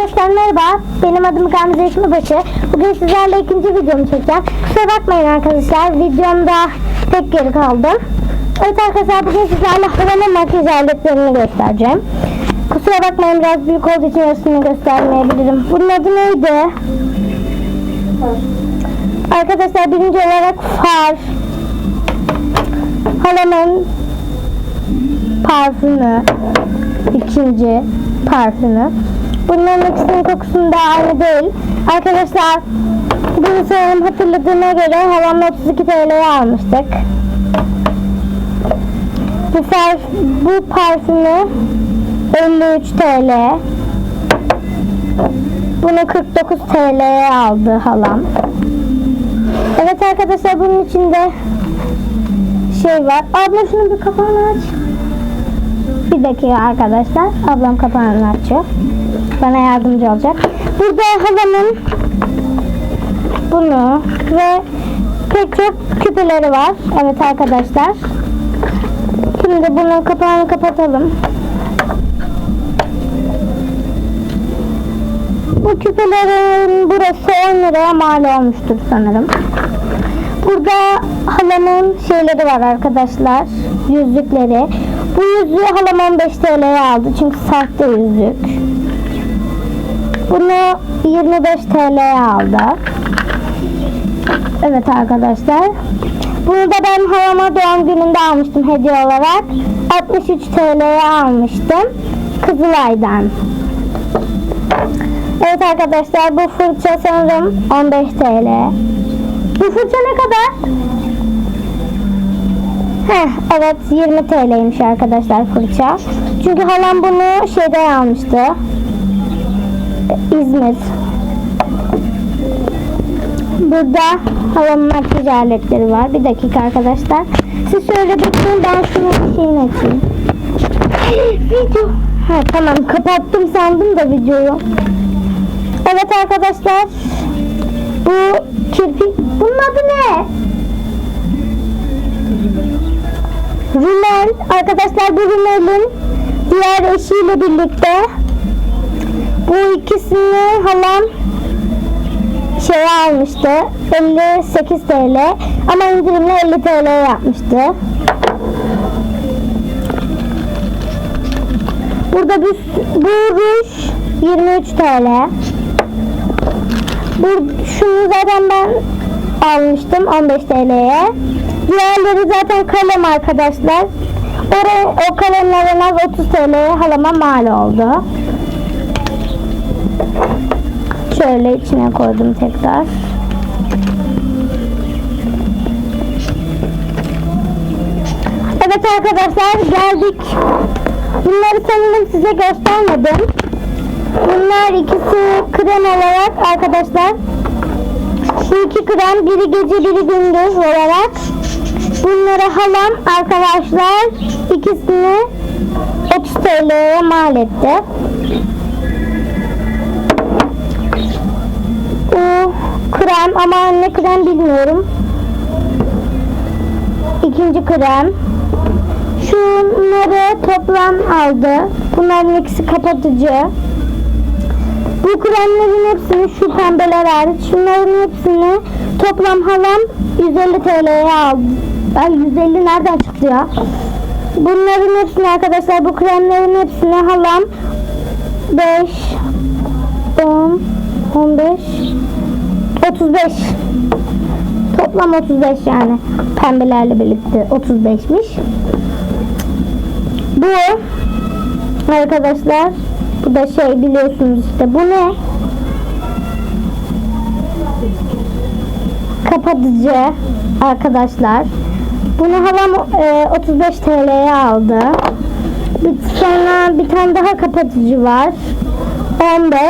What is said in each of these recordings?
Arkadaşlar merhaba. Benim adım Gamze Ekmebaşı. Bugün sizlerle ikinci videomu çekeceğim. Kusura bakmayın arkadaşlar. Videomda tek geri kaldım. Evet arkadaşlar bugün sizlerle havanın makyaj aletlerini göstereceğim. Kusura bakmayın biraz büyük olduğu için yarısını göstermeyebilirim. Bunun adı neydi? Arkadaşlar birinci olarak far. Halamın parfümü. ikinci parfümü. Bunların ikisinin kokusunda aynı değil. Arkadaşlar bunu sanırım hatırladığıma göre halamla 32 TL'ye almıştık. Bu, par bu parfümü 53 TL. Bunu 49 TL'ye aldı halam. Evet arkadaşlar bunun içinde şey var. Abla şunu bir kapağını aç. Bir arkadaşlar. Ablam kapağını açıyor. Bana yardımcı olacak. Burada halamın bunu ve pek çok küpeleri var. Evet arkadaşlar. Şimdi bunun kapağını kapatalım. Bu küpelerin burası 10 liraya mal olmuştur sanırım. Burada halamın şeyleri var arkadaşlar. Yüzükleri. Bu yüzüğü halam 15 TL'ye aldı. Çünkü sahte yüzük. Bunu 25 TL'ye aldı. Evet arkadaşlar. Bunu da ben halama doğum gününde almıştım hediye olarak. 63 TL'ye almıştım. Kızılay'dan. Evet arkadaşlar bu fırça sanırım 15 TL. Bu fırça ne kadar? Heh, evet 20 TL'ymiş arkadaşlar fırça. Çünkü halam bunu şeyden almıştı. İzmir. Burada halamın makyaj aletleri var. Bir dakika arkadaşlar. Siz şöyle bakın ben şunun şeyini açayım. Video. Ha, tamam kapattım sandım da videoyu. Evet arkadaşlar. Bu kirpik. Bunun adı ne? Rümel. Arkadaşlar bu Rümel'in diğer eşiyle birlikte bu ikisini halam şey almıştı. 58 TL ama indirimle 50 TL yapmıştı. Burada bir, bu ruj 23 TL. Bu, şunu zaten ben almıştım 15 TL'ye. Diğerleri zaten kalem arkadaşlar. Oraya, o kalemler en az 30 TL'ye halama mal oldu. Şöyle içine koydum tekrar. Evet arkadaşlar geldik. Bunları sanırım size göstermedim. Bunlar ikisi krem olarak arkadaşlar. Şu iki krem biri gece biri gündüz olarak. Bunları halam arkadaşlar ikisini 30 TL'ye mal etti. Bu krem ama ne krem bilmiyorum. İkinci krem. Şunları toplam aldı. Bunların ikisi kapatıcı. Bu kremlerin hepsini şu pembeler hariç şunların hepsini toplam halam 150 TL'ye aldı. Ay 150 nereden çıktı ya? Bunların hepsini arkadaşlar bu kremlerin hepsini halam 5 10 15 35 toplam 35 yani pembelerle birlikte 35'miş. Bu arkadaşlar bu da şey biliyorsunuz işte bu ne? Kapatıcı arkadaşlar. Bunu halam e, 35 TL'ye aldı. Bir, sonra bir tane daha kapatıcı var. 15.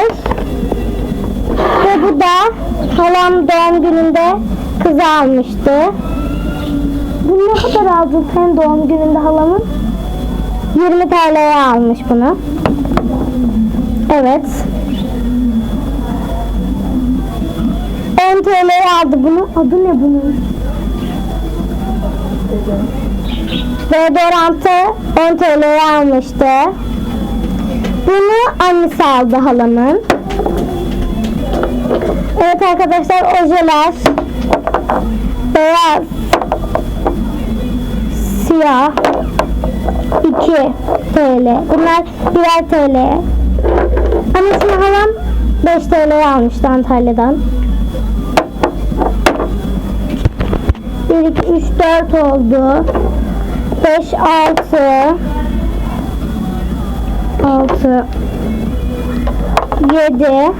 Ve bu da halam doğum gününde kızı almıştı. Bu ne kadar aldı sen doğum gününde halamın? 20 TL'ye almış bunu. Evet. 10 TL'ye aldı bunu. Adı ne bunun? Deodorantı 10 TL'ye almıştı. Bunu annesi aldı halamın. Evet arkadaşlar ojeler. Beyaz. Siyah. 2 TL. Bunlar birer TL. Annesine halam 5 TL'ye almıştı Antalya'dan. 1, 2, 3, 4 oldu. 5, 6 6 7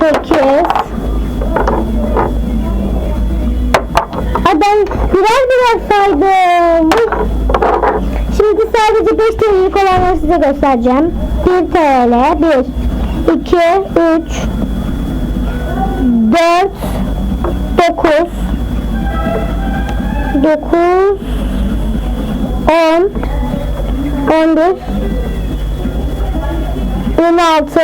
8 Ay ben birer birer saydım. Şimdi sadece 5 TL'lik olanları size göstereceğim. 1 TL, 1, 2, 3, 4, 9, 9, 10, 11, 16,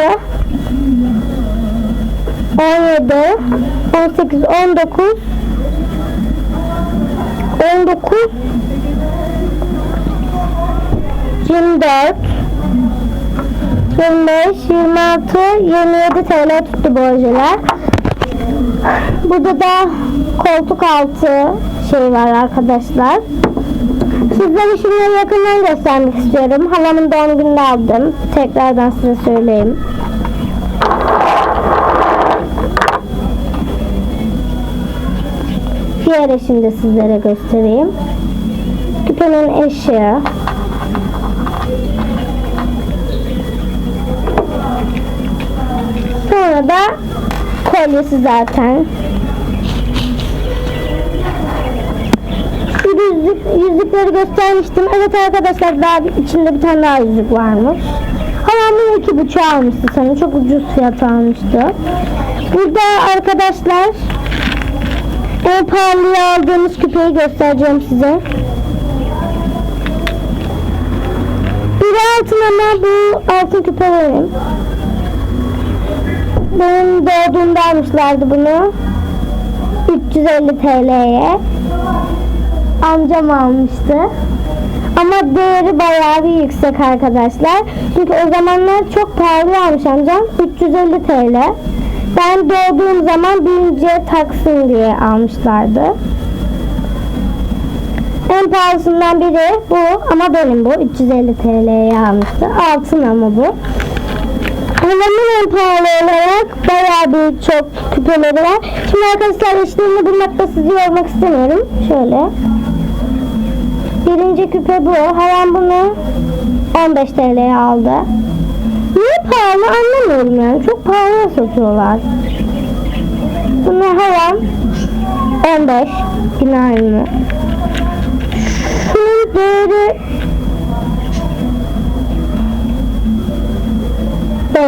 17, 18, 19, 19 24 25 26 27 TL tuttu bu ojeler. Burada da koltuk altı şey var arkadaşlar. Sizlere şunları yakından göstermek istiyorum. Halamın doğum gününde aldım. Tekrardan size söyleyeyim. Diğer eşini de sizlere göstereyim. Küpenin eşi. Sonra da kolyesi zaten. Bir yüzük, yüzükleri göstermiştim. Evet arkadaşlar daha bir- içinde bir tane daha yüzük varmış. Halamın iki buçuğu almıştı sanırım. Çok ucuz fiyat almıştı. Burada arkadaşlar en pahalıya aldığımız küpeyi göstereceğim size. Biri altın ama bu altın küpe benim. Benim doğduğumda almışlardı bunu. 350 TL'ye. Amcam almıştı. Ama değeri bayağı bir yüksek arkadaşlar. Çünkü o zamanlar çok pahalı almış amcam. 350 TL. Ben doğduğum zaman birinci taksın diye almışlardı. En pahalısından biri bu ama benim bu 350 TL'ye almıştı. Altın ama bu. Halamın en pahalı olarak bayağı bir çok küpeleri var. Şimdi arkadaşlar eşliğini bulmakta sizi yormak istemiyorum. Şöyle. Birinci küpe bu. Halam bunu 15 TL'ye aldı. Niye pahalı anlamıyorum yani. Çok pahalıya satıyorlar. Bunu halam 15. Yine aynı. Şunun değeri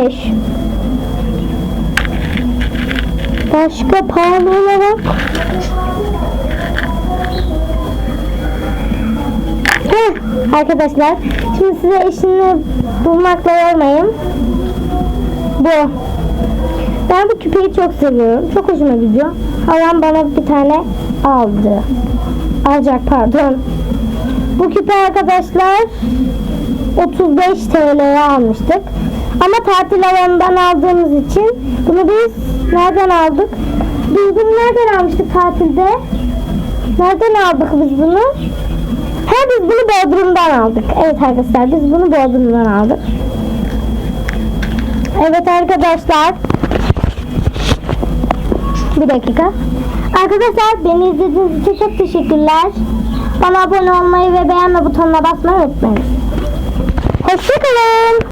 5. Başka pahalı olarak Heh, arkadaşlar şimdi size eşini bulmakla yormayın. Bu. Ben bu küpeyi çok seviyorum. Çok hoşuma gidiyor. Halam bana bir tane aldı. Alacak pardon. Bu küpe arkadaşlar 35 TL'ye almıştık. Ama tatil alanından aldığımız için bunu biz nereden aldık? Biz bunu nereden almıştık tatilde? Nereden aldık biz bunu? Ha biz bunu Bodrum'dan aldık. Evet arkadaşlar biz bunu Bodrum'dan aldık. Evet arkadaşlar. Bir dakika. Arkadaşlar beni izlediğiniz için çok teşekkürler. Bana abone olmayı ve beğenme butonuna basmayı unutmayın. Hoşçakalın.